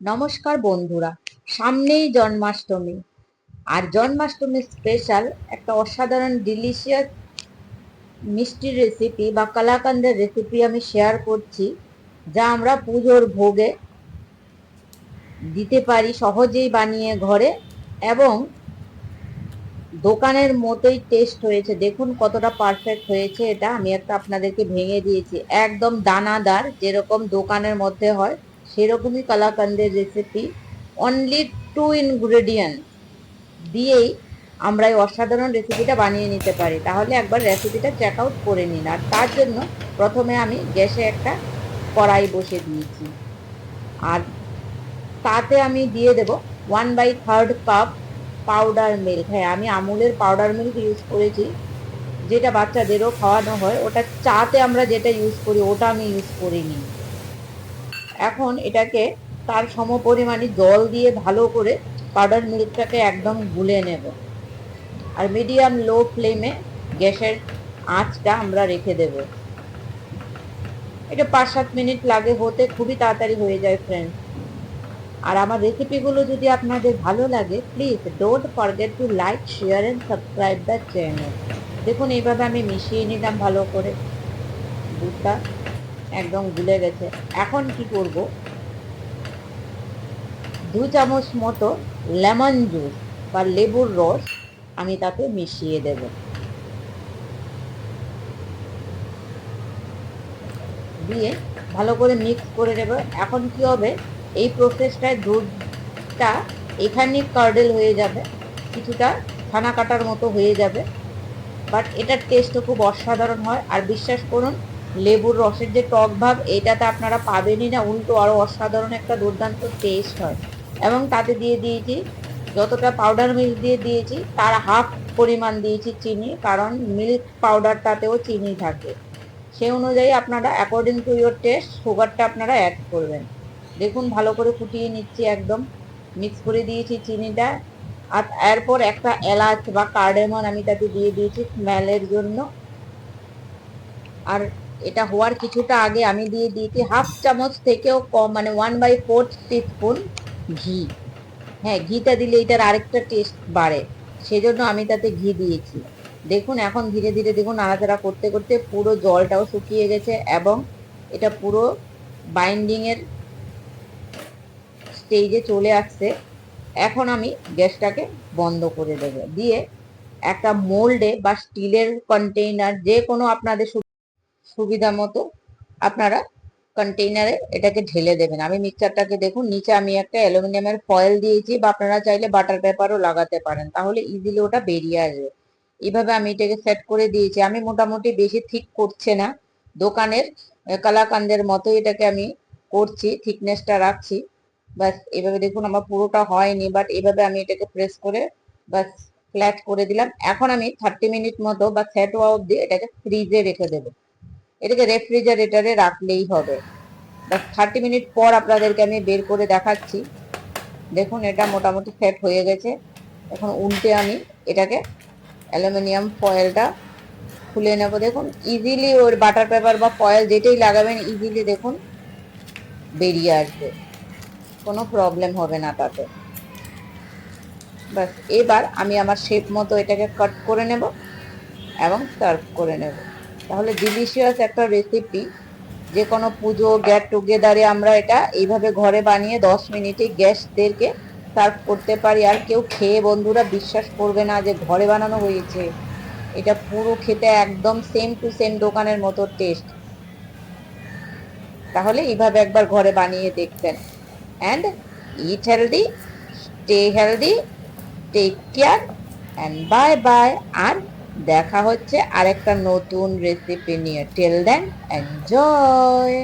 নমস্কার বন্ধুরা, সামনেই জন্মাষ্টমী। আর জন্মাষ্টমী স্পেশাল একটা অসাধারণ ডিলিশিয়াস মিষ্টির রেসিপি বা কালাকান্দের রেসিপি আমি শেয়ার করছি, যা আমরা পুজোর ভোগে দিতে পারি, সহজেই বানিয়ে ঘরে এবং দোকানের মতোই টেস্ট হয়েছে। দেখুন কতটা পারফেক্ট হয়েছে এটা, আমি একটা আপনাদেরকে ভেঙে দিয়েছি। একদম দানাদার, যেরকম দোকানের মধ্যে হয় সেরকমই কালাকান্দের রেসিপি অনলি টু ইনগ্রেডিয়েন্ট দিয়েই আমরা এই অসাধারণ রেসিপিটা বানিয়ে নিতে পারি। তাহলে একবার রেসিপিটা চেক আউট করে নিন। আর তার জন্য প্রথমে আমি গ্যাসে একটা কড়াই বসে দিয়েছি। আর তাতে আমি দিয়ে দেব one by third cup powder milk হ্যাঁ আমি আমুলের পাউডার মিল্ক ইউজ করেছি। যেটা বাচ্চাদেরও খাওয়ানো হয়, ওটা চাতে আমরা যেটা ইউজ করি, ওটা আমি ইউজ করিনি। এখন এটাকে তার সম পরিমাণে জল দিয়ে ভালো করে পাউডার মিল্কটাকে একদম গুলে নেব। আর মিডিয়াম লো ফ্লেমে গ্যাসের আঁচটা আমরা রেখে দেব। এটা পাঁচ সাত মিনিট লাগে, হতে খুবই তাড়াতাড়ি হয়ে যায় ফ্রেন্ড আর আমার রেসিপিগুলো যদি আপনাদের ভালো লাগে please don't forget to like share and subscribe the channel দেখুন, এইভাবে আমি মিশিয়ে নিলাম ভালো করে। দুধটা একদম গুলে গেছে। এখন কি করব? দু চামচ মতো লেমন জুস বা লেবুর রস আমি তাতে মিশিয়ে দেব। দিয়ে ভালো করে মিক্স করে দেব এখন কি হবে? এই প্রসেসটায় দুধটা এখানেই কার্ডেল হয়ে যাবে। কিছুটা ছানা কাটার মতো হয়ে যাবে। বাট এটার টেস্টও খুব অসাধারণ হয়। আর বিশ্বাস করুন লেবুর রসের যে টক ভাব, এটাতে আপনারা পাবেনই না। উল্টো আরও অসাধারণ একটা দুর্দান্ত টেস্ট হয়। এবং তাতে দিয়ে দিয়েছি, যতটা পাউডার মিল্ক দিয়ে দিয়েছি, তার হাফ পরিমাণ দিয়েছি চিনি, কারণ মিল্ক পাউডারটাতেও চিনি থাকে। সেই অনুযায়ী আপনারা অ্যাকর্ডিং টু ইয়োর টেস্ট সুগারটা আপনারা অ্যাড করবেন। দেখুন, ভালো করে ফুটিয়ে নিচ্ছি একদম। মিক্স করে দিয়েছি চিনিটা। আর এরপর একটা এলাচ বা কার্ডেমন আমি তাতে দিয়ে দিয়েছি স্মেলের জন্য। আর এটা হওয়ার কিছুটা আগে আমি দিয়ে দিয়েছি হাফ চামচ থেকেও কম মানে ওয়ান বাই ফোর টিস্পুন ঘি। হ্যাঁ ঘিটা দিলে এটার আরেকটা টেস্ট বাড়ে। সেজন্য আমি তাতে ঘি দিয়েছি। দেখুন, এখন ধীরে ধীরে দেখুন নাড়াচাড়া করতে করতে পুরো জলটাও শুকিয়ে গেছে এবং এটা পুরো বাইন্ডিংয়ের স্টেজে চলে আসছে। এখন আমি গ্যাসটাকে বন্ধ করে দেবো। দিয়ে একটা মোল্ডে বা স্টিলের কন্টেইনার যে কোনো আপনাদের সুবিধা মতো আপনারা কন্টেইনারে এটাকে ঢেলে দেবেন। আমি মিক্সচারটাকে দেখুন, নিচে আমি একটা অ্যালুমিনিয়ামের ফয়েল দিয়েছি বা আপনারা চাইলে বাটার পেপারও লাগাতে পারেন, তাহলে ইজিলি ওটা বেরিয়ে আসবে। এইভাবে আমি এটাকে সেট করে দিয়েছি। আমি মোটামুটি বেশি ঠিক করছে না, দোকানের কালাকান্দের মতো এটাকে আমি করছি থিকনেসটা রাখছি। বাস এভাবে দেখুন আমার পুরোটা হয়নি বাট এভাবে আমি এটাকে প্রেস করে বাস ফ্ল্যাট করে দিলাম। এখন আমি থার্টি মিনিট মতো বা সেট হওয়া অব্দি এটাকে ফ্রিজে রেখে দেবো। এটাকে রেফ্রিজারেটরে রাখলেই হবে। থার্টি মিনিট পর আপনাদেরকে আমি বের করে দেখাচ্ছি। দেখুন, এটা মোটামুটি সেট হয়ে গেছে। এখন উল্টে আমি এটাকে অ্যালুমিনিয়াম ফয়েলটা খুলে নেব। দেখুন ইজিলি ওর বাটার পেপার বা ফয়েল যেটাই লাগাবেন ইজিলি দেখুন বেরিয়ে আসবে। কোনো প্রবলেম হবে না তাতে। বাস এবার আমি আমার শেপ মতো এটাকে কাট করে নেব এবং সার্ভ করে নেব। তাহলে ডিলিশিয়াস একটা রেসিপি যে কোনো পুজো গেট টুগেদারে আমরা এটা এইভাবে ঘরে বানিয়ে দশ মিনিটে গ্যাসদেরকে সার্ভ করতে পারি। আর কেউ খেয়ে বন্ধুরা বিশ্বাস করবে না যে ঘরে বানানো হয়েছে। এটা পুরো খেতে একদম সেম টু সেম দোকানের মতো টেস্ট তাহলে এইভাবে একবার ঘরে বানিয়ে দেখবেন। And eat healthy stay healthy take care and bye bye আর দেখা হচ্ছে আরেকটা নতুন রেসিপি নিয়ে। টেল দেন এনজয়